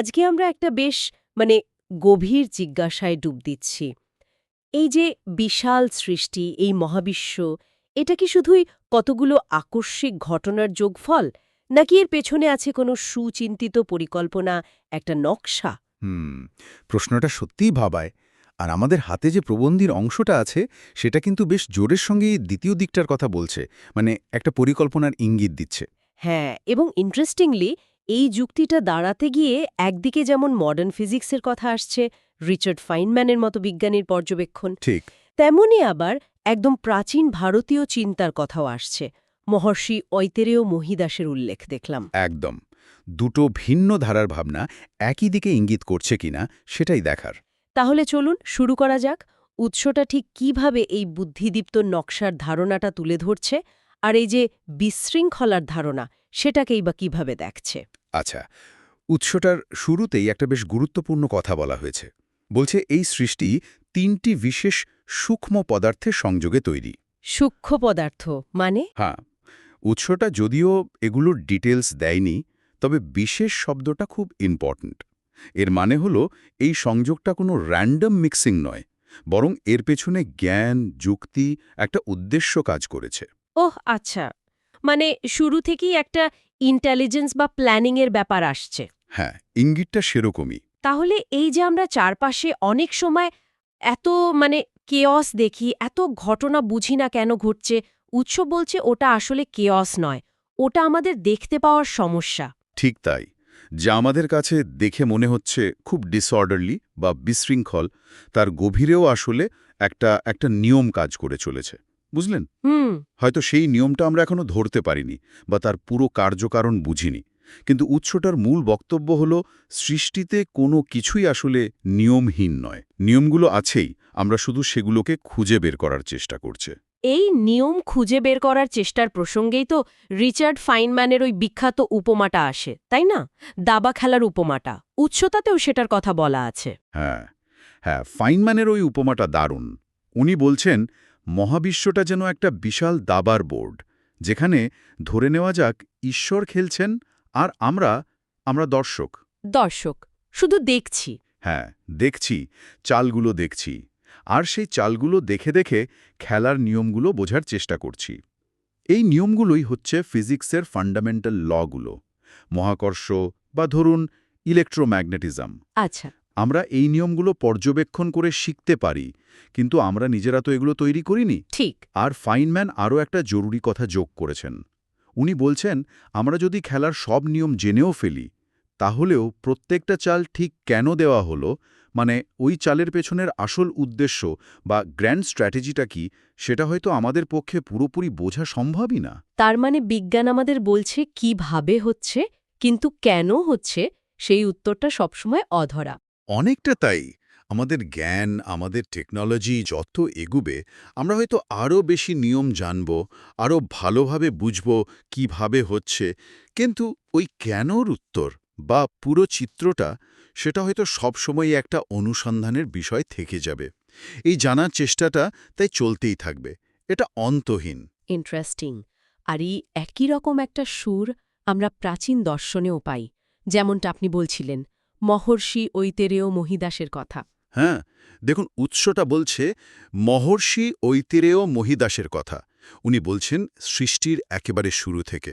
আজকে আমরা একটা বেশ মানে গভীর জিজ্ঞাসায় ডুব দিচ্ছি। এই যে বিশাল সৃষ্টি এই মহাবিশ্ব এটা কি শুধুই কতগুলো আকস্মিক ঘটনার যোগফল নাকি এর পেছনে আছে কোনো সুচিন্তিত পরিকল্পনা একটা নকশা? হুম প্রশ্নটা সত্যিই ভাবায়। আর আমাদের হাতে যে প্রবন্ধির অংশটা আছে সেটা কিন্তু বেশ জোরের সঙ্গে দ্বিতীয় দিকটার কথা বলছে। মানে একটা পরিকল্পনার ইঙ্গিত দিচ্ছে। হ্যাঁ এবং ইন্টারেস্টিংলি এই যুক্তিটা দাঁড়াতে গিয়ে একদিকে যেমন মডার্ন ফিজিক্সের কথা আসছে রিচার্ড ফাইনম্যানের মতো বিজ্ঞানীর পর্যবেক্ষণ ঠিক। তেমনি আবার একদম প্রাচীন ভারতীয় চিন্তার কথাও আসছে। মহর্ষি ঐতেরেয় মহিদাসের উল্লেখ দেখলাম। একদম। দুটো ভিন্ন ধারার ভাবনা একই দিকে ইঙ্গিত করছে কিনা সেটাই দেখার। তাহলে চলুন শুরু করা যাক। উৎসটা ঠিক কীভাবে এই বুদ্ধিদীপ্ত নকশার ধারণাটা তুলে ধরছে আর এই যে বিশৃঙ্খলার ধারণা সেটাকেই বা কীভাবে দেখছে? আচ্ছা উৎসটার শুরুতেই একটা বেশ গুরুত্বপূর্ণ কথা বলা হয়েছে। বলছে এই সৃষ্টি তিনটি বিশেষ সূক্ষ্ম পদার্থের সংযোগে তৈরি। সূক্ষ্ম পদার্থ মানে? হ্যাঁ উৎসটা যদিও এগুলোর ডিটেলস দেয়নি তবে বিশেষ শব্দটা খুব ইম্পর্ট্যান্ট। এর মানে হলো এই সংযোগটা কোনো র্যান্ডম মিক্সিং নয় বরং এর পেছনে জ্ঞান যুক্তি একটা উদ্দেশ্য কাজ করেছে। ওহ আচ্ছা। মানে শুরু থেকেই একটা ইন্টেলিজেন্স বা প্ল্যানিংয়ের ব্যাপার আসছে। হ্যাঁ ইঙ্গিতটা সেরকমই। তাহলে এই যে আমরা চারপাশে অনেক সময় এত মানে কেয়স দেখি এত ঘটনা বুঝি না কেন ঘটছে উৎস বলছে ওটা আসলে কেয়স নয় ওটা আমাদের দেখতে পাওয়ার সমস্যা। ঠিক তাই যা আমাদের কাছে দেখে মনে হচ্ছে খুব ডিসঅর্ডারলি বা বিশৃঙ্খল তার গভীরেও আসলে একটা একটা নিয়ম কাজ করে চলেছে। বুঝলেন? হুম। হয়তো সেই নিয়মটা আমরা এখনও ধরতে পারিনি বা তার পুরো কার্যকারণ বুঝিনি। কিন্তু উৎসটার মূল বক্তব্য হল সৃষ্টিতে কোনো কিছুই আসলে নিয়মহীন নয়। নিয়মগুলো আছেই আমরা শুধু সেগুলোকে খুঁজে বের করার চেষ্টা করছে। এই নিয়ম খুঁজে বের করার চেষ্টার প্রসঙ্গেই তো রিচার্ড ফাইনম্যানের ওই বিখ্যাত উপমাটা আসে তাই না? দাবা খেলার উপমাটা। উৎসতাতেও সেটার কথা বলা আছে। হ্যাঁ হ্যাঁ ফাইনম্যানের ওই উপমাটা দারুণ। উনি বলছেন মহাবিশ্বটা যেন একটা বিশাল দাবার বোর্ড যেখানে ধরে নেওয়া যাক ঈশ্বর খেলছেন আর আমরা আমরা দর্শক। দর্শক শুধু দেখছি। হ্যাঁ দেখছি চালগুলো দেখছি আর সেই চালগুলো দেখে দেখে খেলার নিয়মগুলো বোঝার চেষ্টা করছি। এই নিয়মগুলোই হচ্ছে ফিজিক্সের ফান্ডামেন্টাল লগুলো মহাকর্ষ বা ধরুন ইলেকট্রোম্যাগনেটিজম। আচ্ছা। আমরা এই নিয়মগুলো পর্যবেক্ষণ করে শিখতে পারি কিন্তু আমরা নিজেরা তো এগুলো তৈরি করিনি। ঠিক। আর ফাইনম্যান আরও একটা জরুরি কথা যোগ করেছেন। উনি বলছেন আমরা যদি খেলার সব নিয়ম জেনেও ফেলি তাহলেও প্রত্যেকটা চাল ঠিক কেন দেওয়া হলো? মানে ওই চালের পেছনের আসল উদ্দেশ্য বা গ্র্যান্ড স্ট্র্যাটেজিটা কি সেটা হয়তো আমাদের পক্ষে পুরোপুরি বোঝা সম্ভবই না। তার মানে বিজ্ঞান আমাদের বলছে কীভাবে হচ্ছে কিন্তু কেন হচ্ছে সেই উত্তরটা সবসময় অধরা। অনেকটা তাই। আমাদের জ্ঞান, আমাদের টেকনোলজি যত এগুবে, আমরা হয়তো আরও বেশি নিয়ম জানব আরও ভালোভাবে বুঝব কীভাবে হচ্ছে। কিন্তু ওই কেনর উত্তর বা পুরো চিত্রটা, সেটা হয়তো সবসময় একটা অনুসন্ধানের বিষয় থেকে যাবে। এই জানার চেষ্টাটা তাই চলতেই থাকবে। এটা অন্তহীন। ইন্টারেস্টিং আর এই একই রকম একটা সুর আমরা প্রাচীন দর্শনেও পাই। যেমনটা আপনি বলছিলেন মহর্ষি ঐতেরেয় মহিদাসের কথা। হ্যাঁ দেখুন উৎসটা বলছে মহর্ষি ঐতিরেয় মহিদাসের কথা। উনি বলছেন সৃষ্টির একেবারে শুরু থেকে।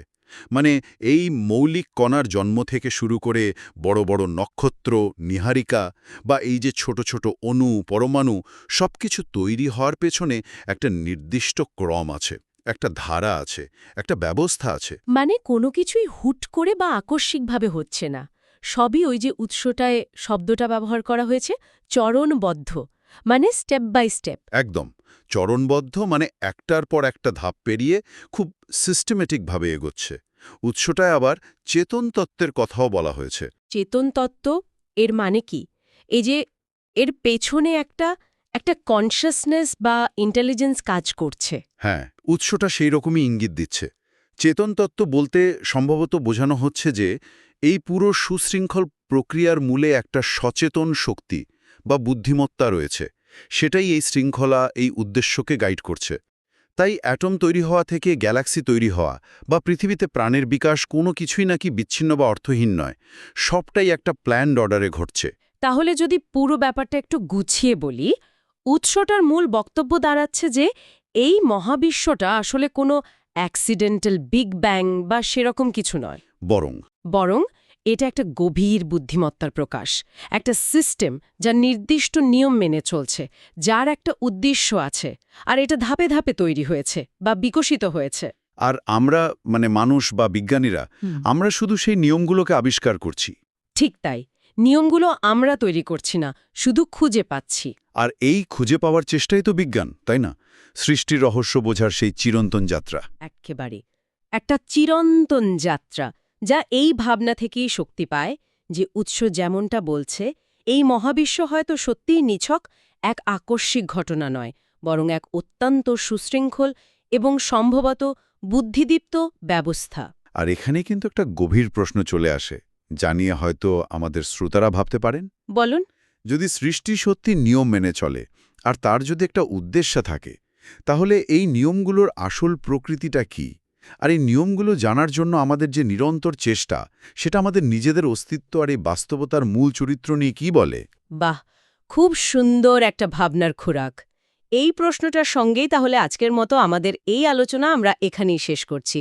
মানে এই মৌলিক কণার জন্ম থেকে শুরু করে বড় বড় নক্ষত্র নিহারিকা বা এই যে ছোট ছোট অণু পরমাণু সবকিছু তৈরি হওয়ার পেছনে একটা নির্দিষ্ট ক্রম আছে একটা ধারা আছে একটা ব্যবস্থা আছে। মানে কোনো কিছুই হুট করে বা আকস্মিকভাবে হচ্ছে না। সবই ওই যে উৎসটায় শব্দটা ব্যবহার করা হয়েছে চরণবদ্ধ মানে স্টেপ বাই স্টেপ একদম। চরণবদ্ধ মানে একটার পর একটা ধাপ পেরিয়ে খুব সিস্টেমেটিকভাবে এগোচ্ছে। উৎসটায় আবার চেতন তত্ত্বের কথাও বলা হয়েছে। চেতন তত্ত্ব এর মানে কি? এই যে এর পেছনে একটা একটা কনশাসনেস বা ইন্টেলিজেন্স কাজ করছে। হ্যাঁ উৎসটা সেই রকমই ইঙ্গিত দিচ্ছে। চেতন তত্ত্ব বলতে সম্ভবত বোঝানো হচ্ছে যে, এই পুরো সুশৃঙ্খল প্রক্রিয়ার মূলে একটা সচেতন শক্তি বা বুদ্ধিমত্তা রয়েছে। সেটাই এই শৃঙ্খলা, এই উদ্দেশ্যকে গাইড করছে। তাই অ্যাটম তৈরি হওয়া থেকে গ্যালাক্সি তৈরি হওয়া বা পৃথিবীতে প্রাণের বিকাশ কোনো কিছুই নাকি বিচ্ছিন্ন বা অর্থহীন নয়, সবটাই একটা প্ল্যান্ড অর্ডারে ঘটছে। তাহলে যদি পুরো ব্যাপারটা একটু গুছিয়ে বলি, উৎসটার মূল বক্তব্য দাঁড়াচ্ছে যে, এই মহাবিশ্বটা আসলে কোনো অ্যাক্সিডেন্টাল বিগ ব্যাং বা সেরকম কিছু নয়। বরং বরং এটা একটা গভীর বুদ্ধিমত্তার প্রকাশ একটা সিস্টেম যা নির্দিষ্ট নিয়ম মেনে চলছে যার একটা উদ্দেশ্য আছে আর এটা ধাপে ধাপে তৈরি হয়েছে বা বিকশিত হয়েছে। আর আমরা মানে মানুষ বা বিজ্ঞানীরা আমরা শুধু সেই নিয়মগুলোকে আবিষ্কার করছি। ঠিক তাই নিয়মগুলো আমরা তৈরি করছি না শুধু খুঁজে পাচ্ছি। আর এই খুঁজে পাওয়ার চেষ্টাই তো বিজ্ঞান তাই না? সৃষ্টির রহস্য বোঝার সেই চিরন্তন যাত্রা। এক্কেবারে। একটা চিরন্তন যাত্রা যা এই ভাবনা থেকেই শক্তি পায় যে উৎস যেমনটা বলছে এই মহাবিশ্ব হয়তো সত্যিই নিছক এক আকস্মিক ঘটনা নয় বরং এক অত্যন্ত সুশৃঙ্খল এবং সম্ভবত বুদ্ধিদীপ্ত ব্যবস্থা। আর এখানে কিন্তু একটা গভীর প্রশ্ন চলে আসে জানিয়ে হয়তো আমাদের শ্রোতারা ভাবতে পারেন। বলুন। যদি সৃষ্টি সত্যি নিয়ম মেনে চলে, আর তার যদি একটা উদ্দেশ্য থাকে, তাহলে এই নিয়মগুলোর আসল প্রকৃতিটা কি? আর এই নিয়মগুলো জানার জন্য আমাদের যে নিরন্তর চেষ্টা, সেটা আমাদের নিজেদের অস্তিত্ব আর এই বাস্তবতার মূল চরিত্র নিয়ে কি বলে? বাহ! খুব সুন্দর একটা ভাবনার খোরাক। এই প্রশ্নটার সঙ্গেই তাহলে আজকের মতো আমাদের এই আলোচনা আমরা এখানেই শেষ করছি।